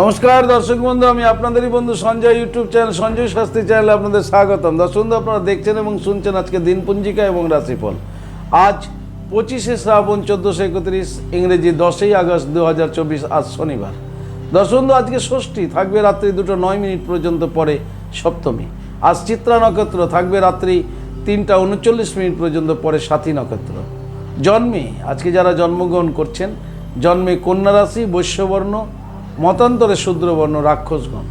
নমস্কার, দর্শক বন্ধু, আমি আপনাদেরই বন্ধু সঞ্জয় ইউটিউব চ্যানেল, সঞ্জয় শাস্ত্রী চ্যানেলে আপনাদের স্বাগতম। দর্শক বন্ধু, আপনারা দেখছেন এবং শুনছেন আজকে দিনপঞ্জিকা এবং রাশিফল। আজ পঁচিশে শ্রাবণ চোদ্দোশো একত্রিশ, ইংরেজি দশই আগস্ট দু হাজার চব্বিশ, আজ শনিবার। দর্শক বন্ধু, আজকে ষষ্ঠী, থাকবে রাত্রি দুটো নয় মিনিট পর্যন্ত পরে সপ্তমী। আজ চিত্রা নক্ষত্র, থাকবে রাত্রি তিনটা উনচল্লিশ মিনিট পর্যন্ত পরে সাথী নক্ষত্র। জন্মে, আজকে যারা জন্মগ্রহণ করছেন, জন্মে কন্যা রাশি, বৈশ্যবর্ণ মতান্তরে শূদ্রবর্ণ রাক্ষসগণ।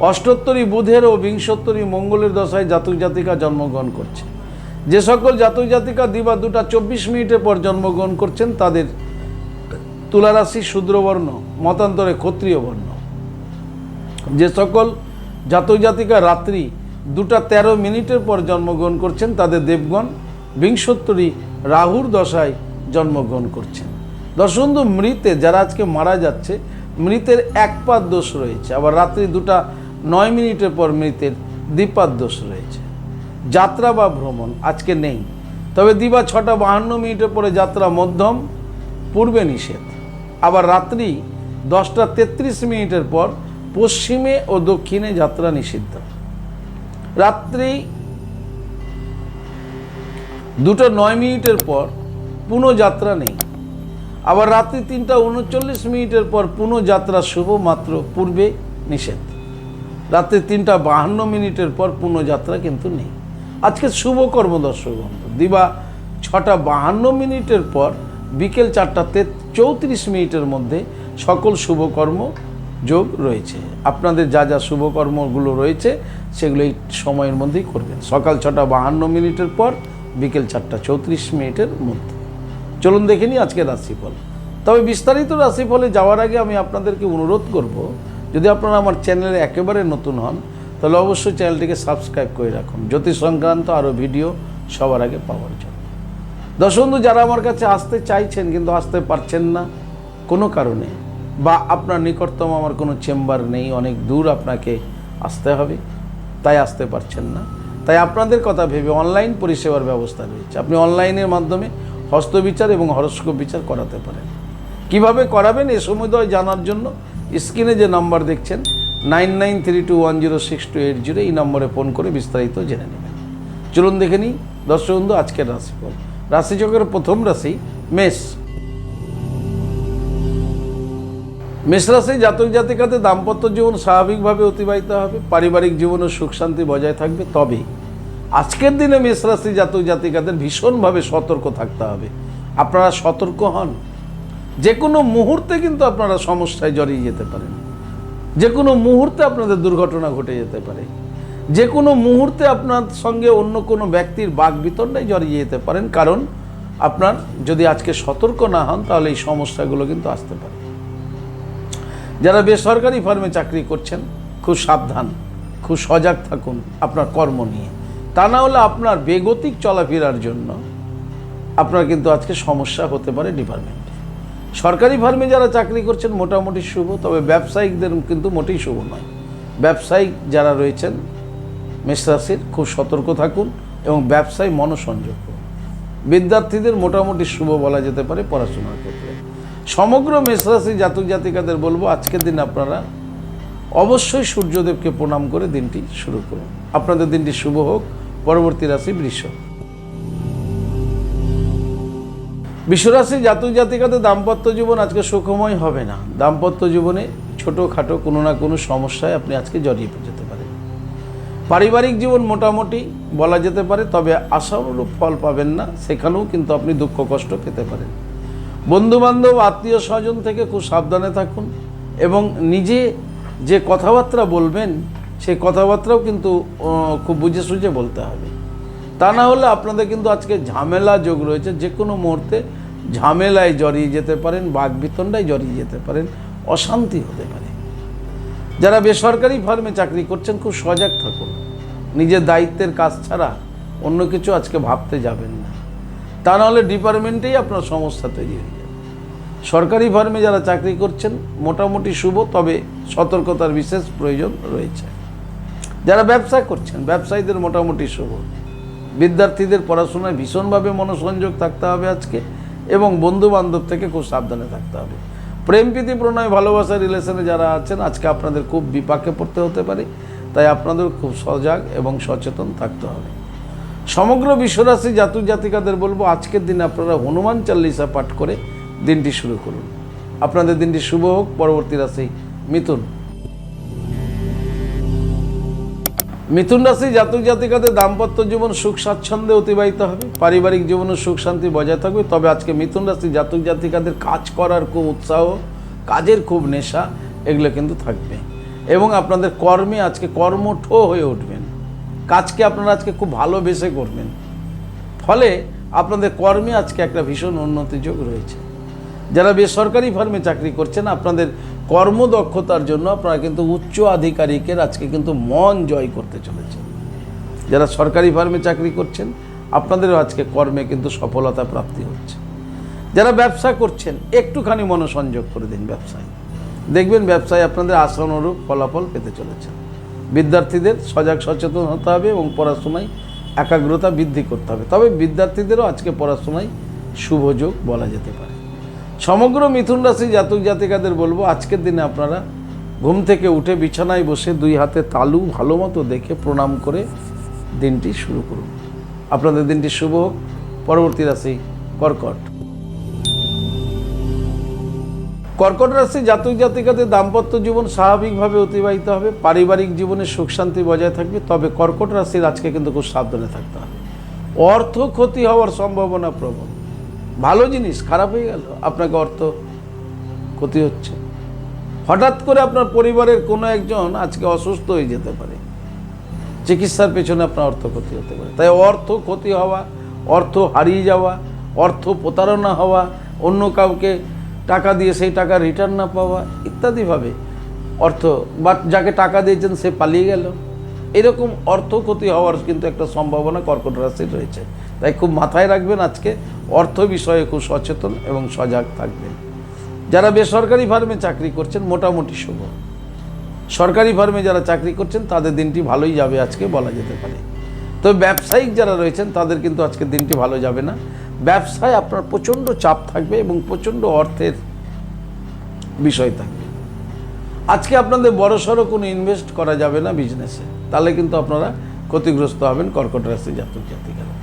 অষ্টোত্তরী বুধের ও বিংশোত্তরী মঙ্গলের দশায় জাতক জাতিকা জন্মগ্রহণ করছে। যে সকল জাতক জাতিকা দিবা দুটা চব্বিশ মিনিটের পর জন্মগ্রহণ করছেন, তাদের তুলারাশি শূদ্রবর্ণ, মতান্তরে ক্ষত্রিয় বর্ণ। যে সকল জাতক জাতিকা রাত্রি দুটা তেরো মিনিটের পর জন্মগ্রহণ করছেন, তাদের দেবগণ বিংশোত্তরী রাহুর দশায় জন্মগ্রহণ করছেন। দর্শন্ধু মৃতে যারা আজকে মারা যাচ্ছে মৃতের এক পাত দোষ রয়েছে। আবার রাত্রি দুটা নয় মিনিটের পর মৃতের দ্বিপাত দোষ রয়েছে। যাত্রা বা ভ্রমণ আজকে নেই। তবে দিবা ছটা বাহান্ন মিনিটের পরে যাত্রা মধ্যম, পূর্বে নিষেধ। আবার রাত্রি দশটা তেত্রিশ মিনিটের পর পশ্চিমে ও দক্ষিণে যাত্রা নিষিদ্ধ। রাত্রি দুটো নয় মিনিটের পর পুনঃ যাত্রা নেই। আবার রাত্রি তিনটা উনচল্লিশ মিনিটের পর পুনঃ যাত্রা শুভ মাত্র পূর্বে নিষেধ। রাত্রি তিনটা বাহান্ন মিনিটের পর পুনঃ যাত্রা কিন্তু নেই। আজকে শুভ কর্ম দর্শক বন্ধু, দিবা ছটা বাহান্ন মিনিটের পর বিকেল চারটা চৌত্রিশ মিনিটের মধ্যে সকল শুভকর্ম যোগ রয়েছে। আপনাদের যা যা শুভকর্মগুলো রয়েছে সেগুলো এই সময়ের মধ্যেই করবেন। সকাল ছটা বাহান্ন মিনিটের পর বিকেল চারটা চৌত্রিশ মিনিটের মধ্যে। চলুন দেখে নিই আজকে রাশিফল। তবে বিস্তারিত রাশিফলে যাওয়ার আগে আমি আপনাদেরকে অনুরোধ করব, যদি আপনারা আমার চ্যানেলে একেবারে নতুন হন, তাহলে অবশ্যই চ্যানেলটিকে সাবস্ক্রাইব করে রাখুন। জ্যোতিষ সংক্রান্ত আরও ভিডিও সবার আগে পাওয়ার জন্য। দর্শক বন্ধু, যারা আমার কাছে আসতে চাইছেন কিন্তু আসতে পারছেন না, কোনো কারণে বা আপনার নিকটতম আমার কোনো চেম্বার নেই, অনেক দূর আপনাকে আসতে হবে, তাই আসতে পারছেন না। তাই আপনাদের কথা ভেবে অনলাইন পরিষেবার ব্যবস্থা রয়েছে। আপনি অনলাইনের মাধ্যমে হস্তবিচার এবং হরস্কোপ বিচার করাতে পারেন কীভাবে করাবেন এ সমুদয় জানার জন্য স্ক্রিনে যে নাম্বার দেখছেন, nine nine three two one zero six two eight zero, এই নম্বরে ফোন করে বিস্তারিত জেনে নেবেন। চলুন দেখে নিই, দর্শক বন্ধু, আজকের রাশিফল। রাশিচক্রের প্রথম রাশি মেষ। মেষ রাশি জাতক জাতিকাতে দাম্পত্য জীবন স্বাভাবিকভাবে অতিবাহিত হবে, পারিবারিক জীবনে সুখ শান্তি বজায় থাকবে তবে আজকের দিনে মেষ রাশি জাতক জাতিকাদের ভীষণভাবে সতর্ক থাকতে হবে। আপনারা সতর্ক হন। যে কোনো মুহূর্তে কিন্তু আপনারা সমস্যায় জড়িয়ে যেতে পারেন। যে কোনো মুহূর্তে আপনাদের দুর্ঘটনা ঘটে যেতে পারে। যে কোনো মুহূর্তে আপনার সঙ্গে অন্য কোনো ব্যক্তির বাঘ বিতণ্ডায় জড়িয়ে যেতে পারেন। কারণ আপনার যদি আজকে সতর্ক না হন, তাহলে এই সমস্যাগুলো কিন্তু আসতে পারে। যারা বেসরকারি ফার্মে চাকরি করছেন, খুব সাবধান, খুব সজাগ থাকুন আপনার কর্ম নিয়ে। তা না হলে আপনার বেগতিক চলাফেরার জন্য আপনার কিন্তু আজকে সমস্যা হতে পারে ডিপার্টমেন্টে সরকারি ফার্মে যারা চাকরি করছেন মোটামুটি শুভ, তবে ব্যবসায়িকদের কিন্তু মোটেই শুভ নয়। ব্যবসায়িক যারা রয়েছেন মেষরাশির খুব সতর্ক থাকুন এবং ব্যবসায় মনোসংযোগ করুন। বিদ্যার্থীদের মোটামুটি শুভ বলা যেতে পারে পড়াশোনার ক্ষেত্রে। সমগ্র মেষরাশি জাতক জাতিকাদের বলব, আজকের দিন আপনারা অবশ্যই সূর্যদেবকে প্রণাম করে দিনটি শুরু করুন। আপনাদের দিনটি শুভ হোক। পরবর্তী রাশি বৃষ। বিশ্বরাশি জাতক জাতিকাদের দাম্পত্য জীবন আজকে সুখময় হবে না। দাম্পত্য জীবনে ছোটোখাটো কোনো না কোনো সমস্যায় আপনি আজকে জড়িয়ে যেতে পারেন। পারিবারিক জীবন মোটামুটি বলা যেতে পারে, তবে আশানুরূপ ফল পাবেন না, সেখানেও কিন্তু আপনি দুঃখ কষ্ট পেতে পারেন। বন্ধুবান্ধব, আত্মীয় স্বজন থেকে খুব সাবধানে থাকুন এবং নিজে যে কথাবার্তা বলবেন সেই কথাবার্তাও কিন্তু খুব বুঝে সুঝে বলতে হবে। তা না হলে আপনাদের কিন্তু আজকে ঝামেলা যোগ রয়েছে। যে কোনো মুহূর্তে ঝামেলায় জড়িয়ে যেতে পারেন বাঘ বিতণ্ডায় জড়িয়ে যেতে পারেন, অশান্তি হতে পারে। যারা বেসরকারি ফার্মে চাকরি করছেন, খুব সজাগ থাকুন। নিজের দায়িত্বের কাজ ছাড়া অন্য কিছু আজকে ভাবতে যাবেন না। তা নাহলে ডিপার্টমেন্টেই আপনার সমস্যা তৈরি হয়ে যাবে। সরকারি ফার্মে যারা চাকরি করছেন, মোটামুটি শুভ, তবে সতর্কতার বিশেষ প্রয়োজন রয়েছে। যারা ব্যবসা করছেন, ব্যবসায়ীদের মোটামুটি শুভ। বিদ্যার্থীদের পড়াশোনায় ভীষণভাবে মনোসংযোগ থাকতে হবে আজকে, এবং বন্ধু বান্ধব থেকে খুব সাবধানে থাকতে হবে। প্রেম প্রীতি, প্রণয়, ভালোবাসা, রিলেশনে যারা আছেন, আজকে আপনাদের খুব বিপাকে পড়তে হতে পারে, তাই আপনাদের খুব সজাগ এবং সচেতন থাকতে হবে। সমগ্র বিশ্বরাশি জাতক জাতিকাদের বলব, আজকের দিনে আপনারা হনুমান চাল্লিশা পাঠ করে দিনটি শুরু করুন। আপনাদের দিনটি শুভ হোক, পরবর্তী রাশি মিথুন। মিথুন রাশি জাতক জাতিকাদের দাম্পত্য জীবন সুখ স্বাচ্ছন্দ্যে অতিবাহিত হবে, পারিবারিক জীবনে সুখ শান্তি বজায় থাকবে। তবে আজকে মিথুন রাশি জাতক জাতিকাদের কাজ করার খুব উৎসাহ, কাজের খুব নেশা, এগুলো কিন্তু থাকবে। এবং আপনাদের কর্মে আজকে কর্মঠ হয়ে উঠবেন। কাজকে আপনারা আজকে খুব ভালোবেসে করবেন। ফলে আপনাদের কর্মে আজকে একটা ভীষণ উন্নতি যোগ রয়েছে। যারা বেসরকারি ফার্মে চাকরি করছেন, আপনাদের কর্মদক্ষতার জন্য আপনারা কিন্তু উচ্চ আধিকারিকের আজকে কিন্তু মন জয় করতে চলেছে যারা সরকারি ফার্মে চাকরি করছেন, আপনাদেরও আজকে কর্মে কিন্তু সফলতা প্রাপ্তি হচ্ছে। যারা ব্যবসা করছেন, একটুখানি মনোসংযোগ করে দিন ব্যবসায়। দেখবেন ব্যবসায় আপনাদের আশানুরূপ ফলাফল পেতে চলেছেন বিদ্যার্থীদের সজাগ সচেতন হতে হবে এবং পড়াশোনায় একাগ্রতা বৃদ্ধি করতে হবে। তবে বিদ্যার্থীদেরও আজকে পড়াশোনায় শুভযোগ বলা যেতে পারে। সমগ্র মিথুন রাশি জাতক জাতিকাদের বলব, আজকের দিনে আপনারা ঘুম থেকে উঠে বিছানায় বসে দুই হাতে তালু ভালো মতো দেখে প্রণাম করে দিনটি শুরু করুন। আপনাদের দিনটি শুভ হোক। পরবর্তী রাশি কর্কট। কর্কট রাশি জাতক জাতিকাদের দাম্পত্য জীবন স্বাভাবিকভাবে অতিবাহিত হবে, পারিবারিক জীবনে সুখ শান্তি বজায় থাকবে, তবে কর্কট রাশির আজকে কিন্তু খুব সাবধানে থাকতে হবে। অর্থ ক্ষতি হওয়ার সম্ভাবনা প্রবল। ভালো জিনিস, খারাপ হয়ে গেল, আপনাকে অর্থ ক্ষতি হচ্ছে। হঠাৎ করে আপনার পরিবারের কোনো একজন আজকে অসুস্থ হয়ে যেতে পারে। চিকিৎসার পেছনে আপনার অর্থ ক্ষতি হতে পারে। তাই অর্থ ক্ষতি হওয়া, অর্থ হারিয়ে যাওয়া, অর্থ প্রতারণা হওয়া, অন্য কাউকে টাকা দিয়ে সেই টাকা রিটার্ন না পাওয়া ইত্যাদিভাবে অর্থ বা যাকে টাকা দিয়েছেন সে পালিয়ে গেল। এরকম অর্থ ক্ষতি হওয়ার কিন্তু একটা সম্ভাবনা কর্কট রাশির রয়েছে। তাই খুব মাথায় রাখবেন আজকে অর্থ বিষয়ে খুব সচেতন এবং সজাগ থাকবেন। যারা বেসরকারি ফার্মে চাকরি করছেন, মোটামুটি শুভ। সরকারি ফার্মে যারা চাকরি করছেন, তাদের দিনটি ভালোই যাবে আজকে বলা যেতে পারে। তবে ব্যবসায়িক যারা রয়েছেন, তাদের কিন্তু আজকের দিনটি ভালো যাবে না। ব্যবসায় আপনার প্রচণ্ড চাপ থাকবে এবং প্রচণ্ড অর্থের বিষয় থাকবে। আজকে আপনাদের বড়সড় কোনো ইনভেস্ট করা যাবে না বিজনেসে তাহলে কিন্তু আপনারা ক্ষতিগ্রস্ত হবেন কর্কট রাশি জাতক জাতিকারা।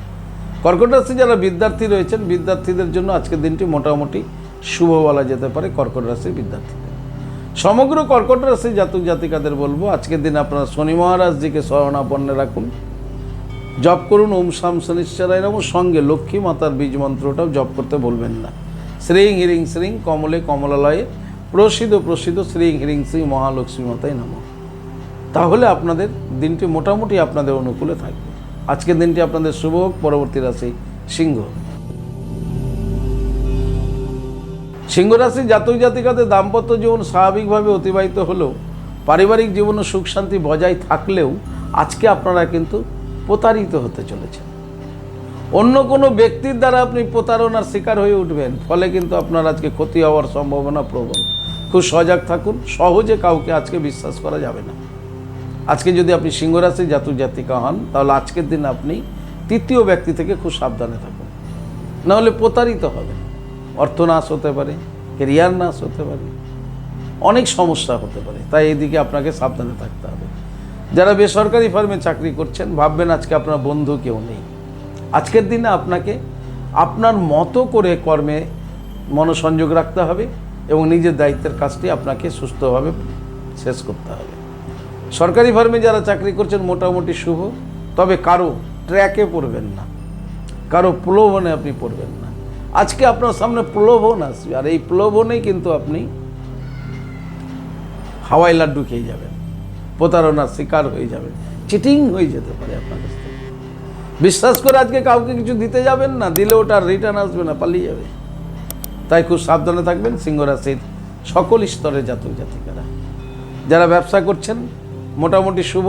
কর্কট রাশি যারা বিদ্যার্থী রয়েছেন, বিদ্যার্থীদের জন্য আজকের দিনটি মোটামুটি শুভ বলা যেতে পারে কর্কট রাশির বিদ্যার্থীদের। সমগ্র কর্কট রাশি জাতক জাতিকাদের বলব, আজকের দিন আপনারা শনি মহারাজজিকে স্মরণাপন্নে রাখুন। জপ করুন, ওম শাম শনিশ্চরায় নম। সঙ্গে লক্ষ্মী মাতার বীজ মন্ত্রটাও জপ করতে বলবেন না। শ্রীং হিরিং শ্রীং কমলে কমলালয়ে প্রসিদ্ধ প্রসিদ্ধ শ্রীং হিরিং শ্রী মহালক্ষ্মী মাতায় নম। তাহলে আপনাদের দিনটি মোটামুটি আপনাদের অনুকূলে থাকবে। আজকের দিনটি আপনাদের শুভ হোক, পরবর্তী রাশি সিংহ। সিংহ রাশি জাতক জাতিকাদের দাম্পত্য জীবন স্বাভাবিকভাবে অতিবাহিত হলেও পারিবারিক জীবনে সুখ শান্তি বজায় থাকলেও আজকে আপনারা কিন্তু প্রতারিত হতে চলেছেন। অন্য কোনো ব্যক্তির দ্বারা আপনি প্রতারণার শিকার হয়ে উঠবেন, ফলে কিন্তু আপনার আজকে ক্ষতি হওয়ার সম্ভাবনা প্রবল। খুব সজাগ থাকুন, সহজে কাউকে আজকে বিশ্বাস করা যাবে না। আজকে যদি আপনি সিংহরাশি জাতক জাতিকা হন, তাহলে আজকের দিন আপনি তৃতীয় ব্যক্তি থেকে খুব সাবধানে থাকুন। নাহলে প্রতারিত হবে অর্থ নাশ হতে পারে কেরিয়ার নাশ হতে পারে, অনেক সমস্যা হতে পারে। তাই এদিকে আপনাকে সাবধানে থাকতে হবে। যারা বেসরকারি ফার্মে চাকরি করছেন, ভাববেন আজকে আপনার বন্ধু কেউ নেই। আজকের দিনে আপনাকে আপনার মতো করে কর্মে মনোসংযোগ রাখতে হবে এবং নিজের দায়িত্বের কাজটি আপনাকে সুস্থভাবে শেষ করতে হবে। সরকারি ফার্মে যারা চাকরি করছেন মোটামুটি শুভ, তবে কারও ট্র্যাকে পড়বেন না। কারও প্রলোভনে আপনি পড়বেন না। আজকে আপনার সামনে প্রলোভন আসবে, আর এই প্রলোভনেই কিন্তু আপনি হাওয়াই লাড্ডু খেয়ে যাবেন। প্রতারণার শিকার হয়ে যাবেন। চিটিং হয়ে যেতে পারে আপনার কাছ থেকে। বিশ্বাস করে আজকে কাউকে কিছু দিতে যাবেন না, দিলে ওটা রিটার্ন আসবে না, পালিয়ে যাবে। তাই খুব সাবধানে থাকবেন সিংহ রাশির সকল স্তরের জাতক জাতিকারা যারা ব্যবসা করছেন মোটামুটি শুভ,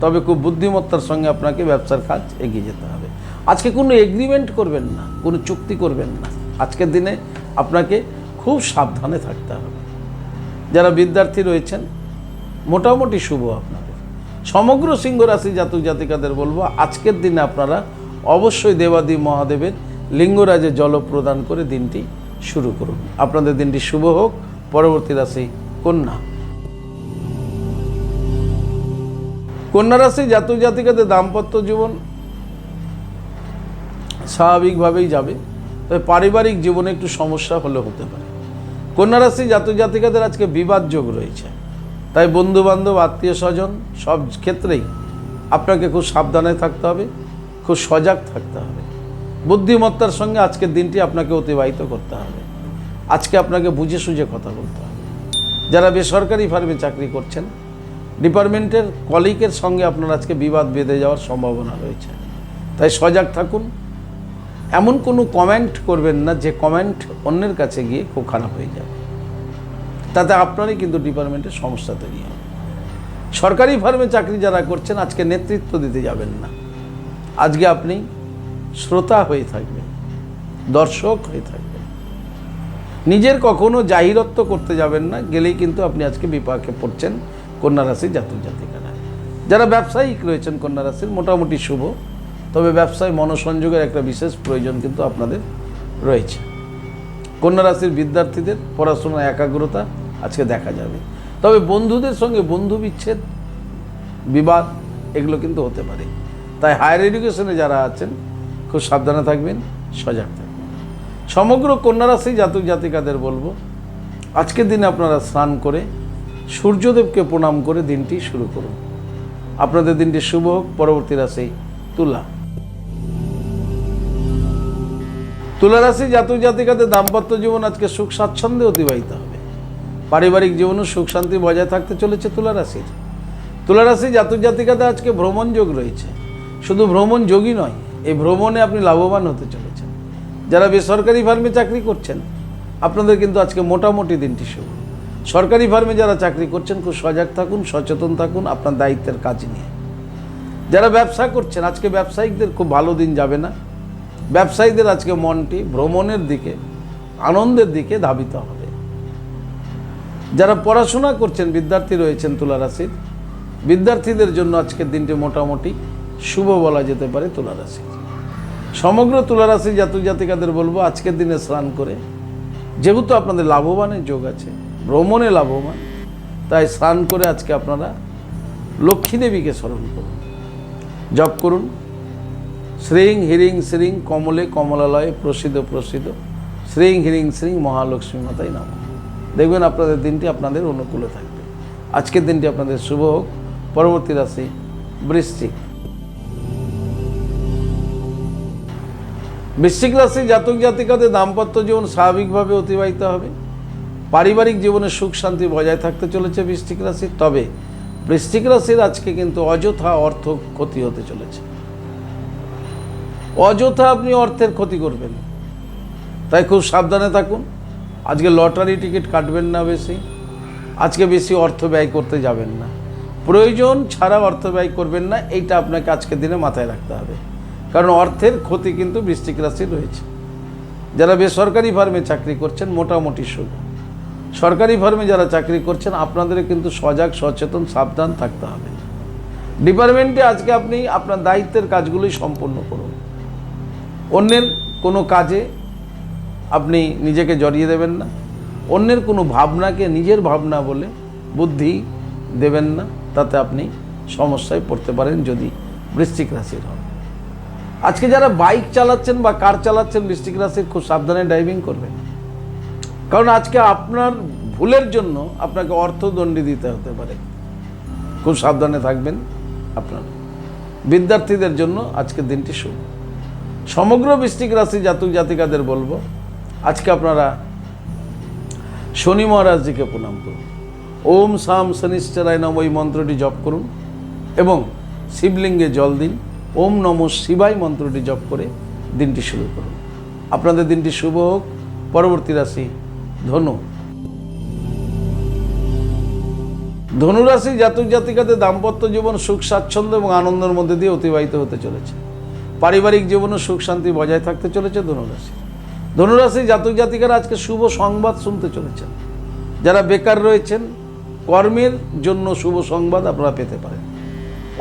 তবে খুব বুদ্ধিমত্তার সঙ্গে আপনাকে ব্যবসার কাজ এগিয়ে যেতে হবে। আজকে কোনো এগ্রিমেন্ট করবেন না, কোনো চুক্তি করবেন না। আজকের দিনে আপনাকে খুব সাবধানে থাকতে হবে। যারা বিদ্যার্থী রয়েছেন, মোটামুটি শুভ আপনাদের। সমগ্র সিংহ রাশি জাতক জাতিকাদের বলব, আজকের দিনে আপনারা অবশ্যই দেবাদি মহাদেবের লিঙ্গরাজে জল প্রদান করে দিনটি শুরু করুন। আপনাদের দিনটি শুভ হোক, পরবর্তী রাশি কন্যা। কন্যা রাশি, জাতক জাতিকাদের দাম্পত্য জীবন স্বাভাবিকভাবেই যাবে। তবে পারিবারিক জীবনে একটু সমস্যা হলে হতে পারে। কন্যা রাশি, জাতক জাতিকাদের আজকে বিবাদ যোগ রয়েছে। তাই বন্ধু বান্ধব আত্মীয় স্বজন, সব ক্ষেত্রেই আপনাকে খুব সাবধানে থাকতে হবে, খুব সজাগ থাকতে হবে। বুদ্ধিমত্তার সঙ্গে আজকের দিনটি আপনাকে অতিবাহিত করতে হবে। আজকে আপনাকে বুঝে সুঝে কথা বলতে হবে। যারা বেসরকারি ফার্মে চাকরি করছেন ডিপার্টমেন্টের কলিকের সঙ্গে আপনার আজকে বিবাদ বেঁধে যাওয়ার সম্ভাবনা রয়েছে। তাই সজাগ থাকুন। এমন কোনো কমেন্ট করবেন না, যে কমেন্ট অন্যের কাছে গিয়ে খুব খারাপ হয়ে যাবে। তাতে আপনারই কিন্তু ডিপার্টমেন্টের সমস্যা তৈরি হবে। সরকারি ফার্মে চাকরি যারা করছেন, আজকে নেতৃত্ব দিতে যাবেন না। আজকে আপনি শ্রোতা হয়ে থাকবেন, দর্শক হয়ে থাকবেন। নিজের কখনো জাহিরত্ব করতে যাবেন না, গেলেই কিন্তু আপনি আজকে বিপাকে পড়ছেন। কন্যা রাশির জাতক জাতিকারা। যারা ব্যবসায়িক রয়েছেন কন্যা রাশির, মোটামুটি শুভ। তবে ব্যবসায় মনোসংযোগের একটা বিশেষ প্রয়োজন কিন্তু আপনাদের রয়েছে। কন্যা রাশির বিদ্যার্থীদের পড়াশোনার একাগ্রতা আজকে দেখা যাবে। তবে বন্ধুদের সঙ্গে বন্ধু বিচ্ছেদ, বিবাদ, এগুলো কিন্তু হতে পারে। তাই হায়ার এডুকেশনে যারা আছেন, খুব সাবধানে থাকবেন, সজাগ থাকবেন। সমগ্র কন্যা রাশি জাতক জাতিকাদের বলব, আজকের দিনে আপনারা স্নান করে সূর্যদেবকে প্রণাম করে দিনটি শুরু করুন। আপনাদের দিনটি শুভ হোক, পরবর্তী রাশি তুলা। তুলা রাশি জাতক জাতিকাদের দাম্পত্য জীবন আজকে সুখ স্বাচ্ছন্দ্যে অতিবাহিত হবে। পারিবারিক জীবনও সুখ শান্তি বজায় থাকতে চলেছে তুলা রাশির। তুলা রাশি জাতক জাতিকাদের আজকে ভ্রমণ যোগ রয়েছে। শুধু ভ্রমণ যোগই নয়, এই ভ্রমণে আপনি লাভবান হতে চলেছেন। যারা বেসরকারি ফার্মে চাকরি করছেন, আপনাদের কিন্তু আজকে মোটামুটি দিনটি শুভ। সরকারি ফার্মে যারা চাকরি করছেন, খুব সজাগ থাকুন, সচেতন থাকুন, আপনার দায়িত্বের কাজ নিয়ে। যারা ব্যবসা করছেন, আজকে ব্যবসায়িকদের খুব ভালো দিন যাবে না। ব্যবসায়ীদের আজকে মনটি ভ্রমণের দিকে, আনন্দের দিকে ধাবিত হবে। যারা পড়াশোনা করছেন, বিদ্যার্থী রয়েছেন তুলা রাশির বিদ্যার্থীদের জন্য আজকের দিনটি মোটামুটি শুভ বলা যেতে পারে তুলা রাশি সমগ্র তুলারাশি জাতক জাতিকাদের বলব, আজকের দিনে স্নান করে, যেহেতু আপনাদের লাভবানের যোগ আছে ভ্রমণে লাভবান। তাই স্নান করে আজকে আপনারা লক্ষ্মী দেবীকে স্মরণ করুন। জপ করুন। শ্রীং হিরিং শ্রীং কমলে কমলালয়ে প্রসিদ্ধ প্রসিদ্ধ। শ্রীং হিরিং শ্রীং মহালক্ষ্মী মাতাই নাম। দেখবেন আপনাদের দিনটি আপনাদের অনুকূলে থাকবে। আজকের দিনটি আপনাদের শুভ হোক। পরবর্তী রাশি বৃশ্চিক। বৃশ্চিক রাশি জাতক জাতিকাদের দাম্পত্য জীবন স্বাভাবিকভাবে অতিবাহিত হবে। পারিবারিক জীবনে সুখ শান্তি বজায় থাকতে চলেছে বৃষ্টিক রাশি। তবে বৃষ্টিক রাশির আজকে কিন্তু অযথা অর্থ ক্ষতি হতে চলেছে। অযথা আপনি অর্থের ক্ষতি করবেন। তাই খুব সাবধানে থাকুন। আজকে লটারি টিকিট কাটবেন না বেশি। আজকে বেশি অর্থ ব্যয় করতে যাবেন না। প্রয়োজন ছাড়া অর্থ ব্যয় করবেন না, এইটা আপনাকে আজকের দিনে মাথায় রাখতে হবে। কারণ অর্থের ক্ষতি কিন্তু বৃশ্চিক রাশি রয়েছে। যারা বেসরকারি ফার্মে চাকরি করছেন, মোটামুটি শুভ সরকারি ফার্মে যারা চাকরি করছেন আপনাদের কিন্তু সজাগ, সচেতন, সাবধান থাকতে হবে। ডিপার্টমেন্টে আজকে আপনি আপনার দায়িত্বের কাজগুলোই সম্পূর্ণ করুন। অন্যের কোনো কাজে আপনি নিজেকে জড়িয়ে দেবেন না। অন্যের কোনো ভাবনাকে নিজের ভাবনা বলে বুদ্ধি দেবেন না। তাতে আপনি সমস্যায় পড়তে পারেন যদি বৃশ্চিক রাশির হন। আজকে যারা বাইক চালাচ্ছেন বা কার চালাচ্ছেন, বৃশ্চিক রাশির, খুব সাবধানে ড্রাইভিং করবেন। কারণ আজকে আপনার ভুলের জন্য আপনাকে অর্থদণ্ডী দিতে হতে পারে। খুব সাবধানে থাকবেন আপনার। বিদ্যার্থীদের জন্য আজকের দিনটি শুভ। সমগ্র বৃষ্টিক রাশি জাতক জাতিকাদের বলব, আজকে আপনারা শনি মহারাজজিকে প্রণাম করুন। ওম সাম শনিশ্চরায় নম এই মন্ত্রটি জপ করুন এবং শিবলিঙ্গে জল দিন। ওম নম শিবাই মন্ত্রটি জপ করে দিনটি শুরু করুন। আপনাদের দিনটি শুভ হোক। পরবর্তী রাশি ধনু। ধনুরাশি জাতক জাতিকাদের দাম্পত্য জীবন সুখ, স্বাচ্ছন্দ্য এবং আনন্দের মধ্যে দিয়ে অতিবাহিত হতে চলেছে। পারিবারিক জীবনে সুখ, শান্তি বজায় থাকতে চলেছে ধনুরাশি। ধনুরাশি জাতক জাতিকারা আজকে শুভ সংবাদ শুনতে চলেছেন। যারা বেকার রয়েছেন, কর্মের জন্য শুভ সংবাদ আপনারা পেতে পারেন।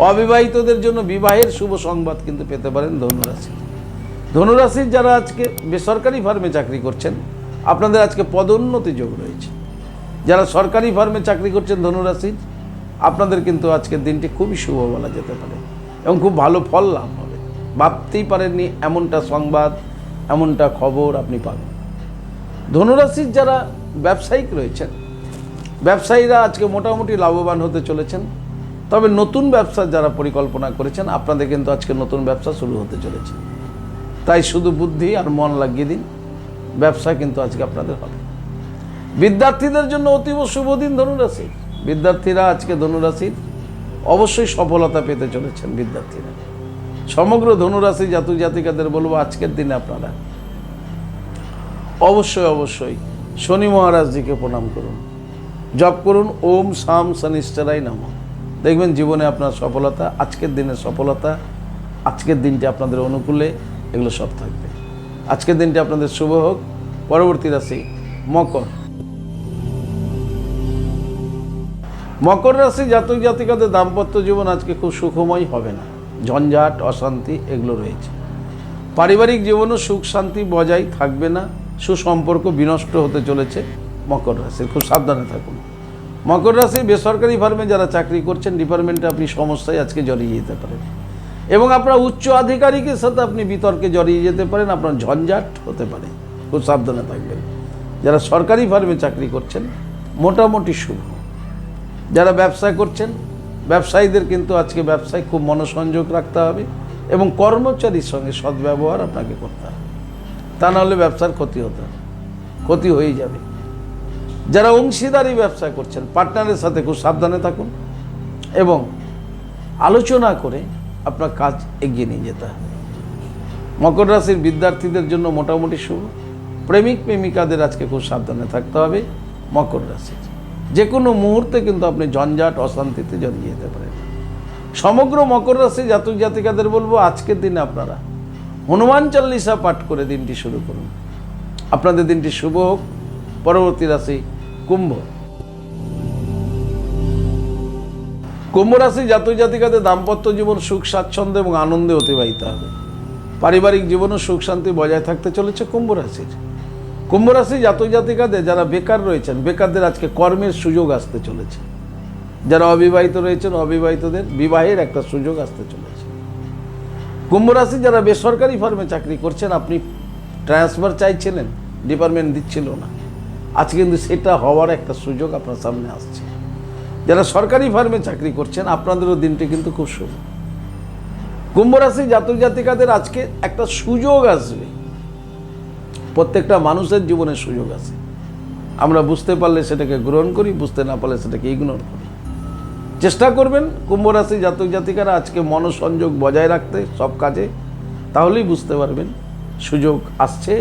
অবিবাহিতদের জন্য বিবাহের শুভ সংবাদ কিন্তু পেতে পারেন ধনুরাশি। ধনুরাশির যারা আজকে বেসরকারি ফার্মে চাকরি করছেন আপনাদের আজকে পদোন্নতি যোগ রয়েছে। যারা সরকারি ফার্মে চাকরি করছেন ধনুরাশির, আপনাদের কিন্তু আজকের দিনটি খুবই শুভ বলা যেতে পারে এবং খুব ভালো ফল লাভ হবে। ভাবতেই পারেননি এমনটা সংবাদ, এমনটা খবর আপনি পাবেন। ধনুরাশির যারা ব্যবসায়িক রয়েছেন, ব্যবসায়ীরা আজকে মোটামুটি লাভবান হতে চলেছেন। তবে নতুন ব্যবসার যারা পরিকল্পনা করেছেন, আপনাদের কিন্তু আজকে নতুন ব্যবসা শুরু হতে চলেছে। তাই শুধু বুদ্ধি আর মন লাগিয়ে দিন। ব্যবসা কিন্তু আজকে আপনাদের হবে। বিদ্যার্থীদের জন্য অতীব শুভ দিন ধনুরাশি। বিদ্যার্থীরা আজকে ধনুরাশির অবশ্যই সফলতা পেতে চলেছেন বিদ্যার্থীরা। সমগ্র ধনুরাশি জাতক জাতিকাদের বলব, আজকের দিনে আপনারা অবশ্যই অবশ্যই শনি মহারাজজিকে প্রণাম করুন। জপ করুন, ওম সাম শনিশ্চরাই নাম। দেখবেন জীবনে আপনার সফলতা, আজকের দিনের সফলতা, আজকের দিনটি আপনাদের অনুকূলে, এগুলো সব থাকবে। আজকের দিনটি আপনাদের শুভ হোক। পরবর্তী রাশি, মকর। মকর রাশি জাতক জাতিকাদের দাম্পত্য জীবন আজকে খুব সুখময় হবে না। ঝঞ্ঝাট, অশান্তি এগুলো রয়েছে। পারিবারিক জীবনও সুখ শান্তি বজায় থাকবে না। সুসম্পর্ক বিনষ্ট হতে চলেছে মকর রাশির। খুব সাবধানে থাকুন। মকর রাশি বেসরকারি ফার্মে যারা চাকরি করছেন, ডিপার্টমেন্টে আপনি সমস্যায় আজকে জড়িয়ে যেতে পারেন। এবং আপনার উচ্চ আধিকারিকের সাথে আপনি বিতর্কে জড়িয়ে যেতে পারেন, আপনার ঝঞ্ঝাট হতে পারে। খুব সাবধানে থাকবেন। যারা সরকারি ফার্মে চাকরি করছেন, মোটামুটি শুভ। যারা ব্যবসা করছেন, ব্যবসায়ীদের কিন্তু আজকে ব্যবসায় খুব মনোসংযোগ রাখতে হবে এবং কর্মচারীর সঙ্গে সদ্ব্যবহার আপনাকে করতে হবে। তা নাহলে ব্যবসার ক্ষতি হতে হবে। ক্ষতি হয়ে যাবে। যারা অংশীদারি ব্যবসা করছেন, পার্টনারের সাথে খুব সাবধানে থাকুন এবং আলোচনা করে আপনার কাজ এগিয়ে নিয়ে যেতে হবে। মকর রাশির বিদ্যার্থীদের জন্য মোটামুটি শুভ। প্রেমিক প্রেমিকাদের আজকে খুব সাবধানে থাকতে হবে মকর রাশির যে কোনো মুহূর্তে কিন্তু আপনি ঝঞ্ঝাট, অশান্তিতে জড়িয়ে যেতে পারেন। সমগ্র মকর রাশি জাতক জাতিকাদের বলব, আজকের দিনে আপনারা হনুমান চল্লিশা পাঠ করে দিনটি শুরু করুন। আপনাদের দিনটি শুভ হোক। পরবর্তী রাশি কুম্ভ। কুম্ভ রাশি জাতক জাতিকাদের দাম্পত্য জীবন সুখ, স্বাচ্ছন্দ্য এবং আনন্দে অতিবাহিত হবে। পারিবারিক জীবনও সুখ, শান্তি বজায় থাকতে চলেছে কুম্ভ রাশির কুম্ভ রাশি জাতক জাতিকাদের যারা বেকার রয়েছেন, বেকারদের আজকে কর্মের সুযোগ আসতে চলেছে। যারা অবিবাহিত রয়েছেন, অবিবাহিতদের বিবাহের একটা সুযোগ আসতে চলেছে। কুম্ভ রাশি যারা বেসরকারি ফার্মে চাকরি করছেন, আপনি ট্রান্সফার চাইছিলেন, ডিপার্টমেন্ট দিচ্ছিল না। আজকে কিন্তু সেটা হওয়ার একটা সুযোগ আপনার সামনে আসছে। যারা সরকারি ফার্মে চাকরি করছেন, আপনাদেরও দিনটি কিন্তু খুব শুভ। কুম্ভ রাশি জাতক জাতিকাদের আজকে একটা সুযোগ আসবে। প্রত্যেকটা মানুষের জীবনে সুযোগ আছে। আমরা বুঝতে পারলে সেটাকে গ্রহণ করি, বুঝতে না পারলে সেটাকে ইগনোর করি। চেষ্টা করবেন কুম্ভ রাশি জাতক জাতিকারা আজকে মনসংযোগ বজায় রাখতে সব কাজে। তাহলেই বুঝতে পারবেন সুযোগ আসছে,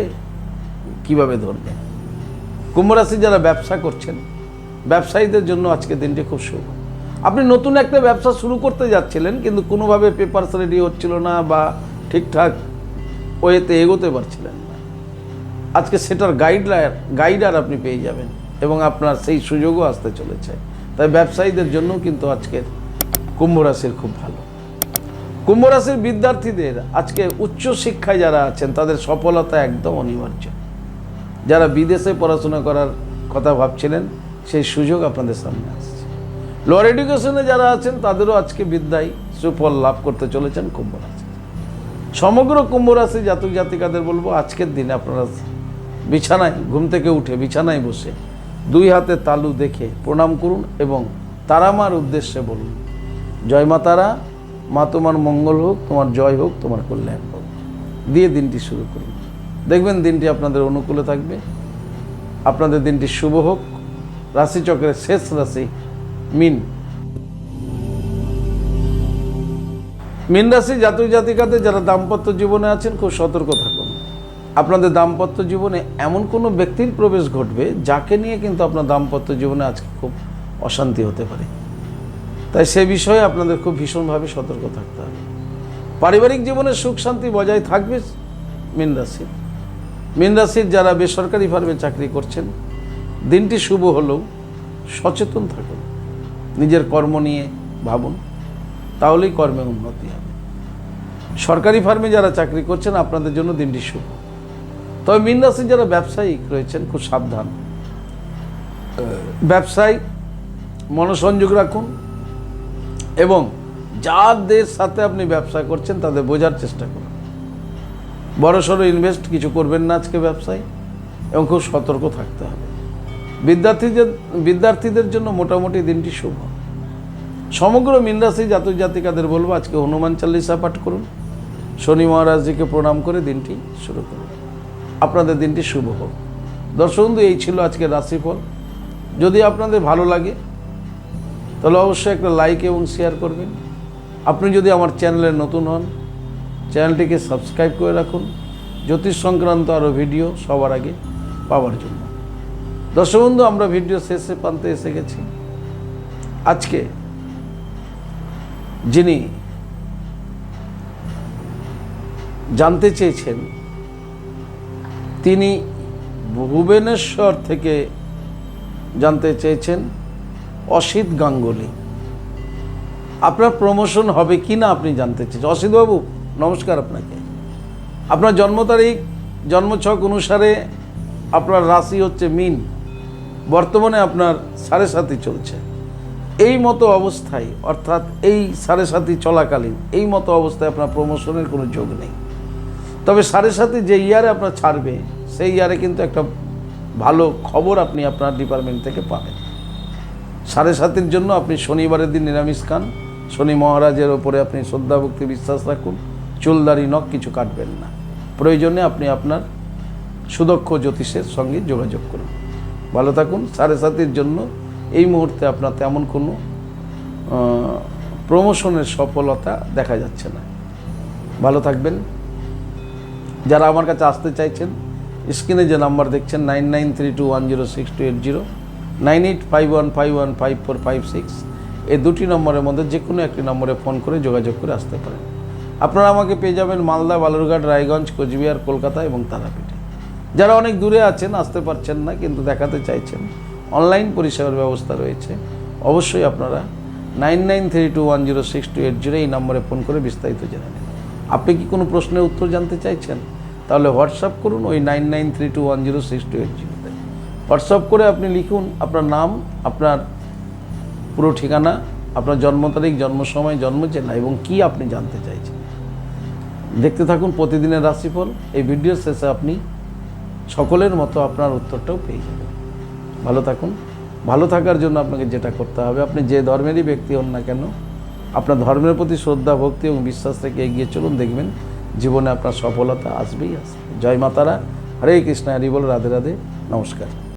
কীভাবে ধরবেন। কুম্ভ রাশি যারা ব্যবসা করছেন ব্যবসায়ীদের জন্য আজকে দিনটি খুব শুভ। আপনি নতুন একটা ব্যবসা শুরু করতে যাচ্ছিলেন, কিন্তু কোনোভাবে পেপারস রেডি হচ্ছিল না বা ঠিকঠাক ওয়েতে এগোতে পারছিলেন না। আজকে সেটার গাইডলাইন গাইডার আপনি পেয়ে যাবেন এবং আপনার সেই সুযোগও আসতে চলেছে। তাই ব্যবসায়ীদের জন্য কিন্তু আজকের কুম্ভ রাশির খুব ভালো। কুম্ভ রাশির বিদ্যার্থীদের আজকে উচ্চ শিক্ষায় যারা আছেন, তাদের সফলতা একদম অনিবার্য। যারা বিদেশে পড়াশোনা করার কথা ভাবছিলেন সেই সুযোগ আপনাদের সামনে আসছে। লোয়ার এডুকেশনে যারা আছেন, তাদেরও আজকে বিদ্যায় সুফল লাভ করতে চলেছেন কুম্ভ রাশি। সমগ্র কুম্ভ রাশি জাতক জাতিকাদের বলব, আজকের দিনে আপনারা বিছানায়, ঘুম থেকে উঠে বিছানায় বসে দুই হাতে তালু দেখে প্রণাম করুন এবং তারামার উদ্দেশ্যে বলুন, জয় মা তারা, মা তোমার মঙ্গল হোক, তোমার জয় হোক, তোমার কল্যাণ হোক। দিয়ে দিনটি শুরু করুন। দেখবেন দিনটি আপনাদের অনুকূলে থাকবে। আপনাদের দিনটি শুভ হোক রাশিচক্রের শেষ রাশি মিন। মিন রাশি জাতক জাতিকাদের যারা দাম্পত্য জীবনে আছেন, খুব সতর্ক থাকুন। আপনাদের দাম্পত্য জীবনে এমন কোনো ব্যক্তির প্রবেশ ঘটবে যাকে নিয়ে কিন্তু আপনার দাম্পত্য জীবনে আজকে খুব অশান্তি হতে পারে। তাই সে বিষয়ে আপনাদের খুব ভীষণভাবে সতর্ক থাকতে হবে। পারিবারিক জীবনে সুখ শান্তি বজায় থাকবে মিন রাশি মিন রাশির যারা বেসরকারি ফার্মে চাকরি করছেন দিনটি শুভ হলেও সচেতন থাকুন। নিজের কর্ম নিয়ে ভাবুন, তাহলেই কর্মে উন্নতি হবে। সরকারি ফার্মে যারা চাকরি করছেন, আপনাদের জন্য দিনটি শুভ। তবে মিন রাশির যারা ব্যবসায়িক রয়েছেন, খুব সাবধান। ব্যবসায় মনোসংযোগ রাখুন এবং যাদের সাথে আপনি ব্যবসা করছেন, তাদের বোঝার চেষ্টা করুন। বড় সড়ো ইনভেস্ট কিছু করবেন না আজকে ব্যবসায় এবং খুব সতর্ক থাকতে হবে। বিদ্যার্থীদের বিদ্যার্থীদের জন্য মোটামুটি দিনটি শুভ। সমগ্র মিনরাশি জাতক জাতিকাদের বলব, আজকে হনুমান চাল্লিশা পাঠ করুন। শনি মহারাজজিকে প্রণাম করে দিনটি শুরু করুন। আপনাদের দিনটি শুভ হোক। দর্শক বন্ধু, এই ছিল আজকে রাশিফল। যদি আপনাদের ভালো লাগে, তাহলে অবশ্যই একটা লাইক এবং শেয়ার করবেন। আপনি যদি আমার চ্যানেলে নতুন হন, চ্যানেলটিকে সাবস্ক্রাইব করে রাখুন। জ্যোতিষ সংক্রান্ত আরও ভিডিও সবার আগে পাওয়ার জন্য। দর্শক বন্ধু আমরা ভিডিও শেষে প্রান্তে এসে গেছি। আজকে যিনি জানতে চেয়েছেন, তিনি ভুবনেশ্বর থেকে জানতে চেয়েছেন অসিত গাঙ্গুলি। আপনার প্রমোশন হবে কি না আপনি জানতে চেয়েছেন? অসিতবাবু, নমস্কার আপনাকে। আপনার জন্ম তারিখ, জন্মছক অনুসারে আপনার রাশি হচ্ছে মিন। বর্তমানে আপনার সাড়ে সাতি চলছে। এই মতো অবস্থায়, অর্থাৎ এই সাড়ে সাতি চলাকালীন, এই মতো অবস্থায় আপনার প্রমোশনের কোনো যোগ নেই। তবে সাড়ে সাথে যে ইয়ারে আপনার ছাড়বে, সেই ইয়ারে কিন্তু একটা ভালো খবর আপনি আপনার ডিপার্টমেন্ট থেকে পাবেন। সাড়ে সাতের জন্য আপনি শনিবারের দিন নিরামিষ খান, শনি মহারাজের ওপরে আপনি শ্রদ্ধা ভক্তি বিশ্বাস রাখুন চুলদারি নখ কিছু কাটবেন না। প্রয়োজনে আপনি আপনার সুদক্ষ জ্যোতিষের সঙ্গে যোগাযোগ করুন। ভালো থাকুন, সাড়ে সাতের জন্য। এই মুহূর্তে আপনার তেমন কোনো প্রমোশনের সফলতা দেখা যাচ্ছে না। ভালো থাকবেন। যারা আমার কাছে আসতে চাইছেন, স্ক্রিনে যে নাম্বার দেখছেন, nine nine three two one zero six two eight zero, nine eight five one five one five four five six, এই দুটি নম্বরের মধ্যে যে কোনো একটি নম্বরে ফোন করে যোগাযোগ করে আসতে পারেন। আপনারা আমাকে পেয়ে যাবেন মালদা, বালুরঘাট, রায়গঞ্জ, কোচবিহার, কলকাতা এবং তারাপীঠে। যারা অনেক দূরে আছেন, আসতে পারছেন না, কিন্তু দেখাতে চাইছেন, অনলাইন পরিষেবার ব্যবস্থা রয়েছে। অবশ্যই আপনারা nine nine three two one zero six two eight zero এই নম্বরে ফোন করে বিস্তারিত জেনে নেন। আপনি কি কোনো প্রশ্নের উত্তর জানতে চাইছেন? তাহলে হোয়াটসঅ্যাপ করুন ওই nine nine three two one zero six two eight জিরোতে হোয়াটসঅ্যাপ করে আপনি লিখুন আপনার নাম, আপনার পুরো ঠিকানা, আপনার জন্ম তারিখ, জন্ম সময়, জন্ম জেলা এবং কি আপনি জানতে চাইছেন। দেখতে থাকুন প্রতিদিনের রাশিফল। এই ভিডিওর শেষে আপনি সকলের মতো আপনার উত্তরটাও পেয়ে যাবেন। ভালো থাকুন। ভালো থাকার জন্য আপনাকে যেটা করতে হবে, আপনি যে ধর্মেরই ব্যক্তি হন না কেন, আপনার ধর্মের প্রতি শ্রদ্ধা, ভক্তি এবং বিশ্বাস থেকে এগিয়ে চলুন, দেখবেন জীবনে আপনার সফলতা আসবেই আসবে। জয় মাতারা। হরে কৃষ্ণ, হরি বল, রাধে রাধে। নমস্কার।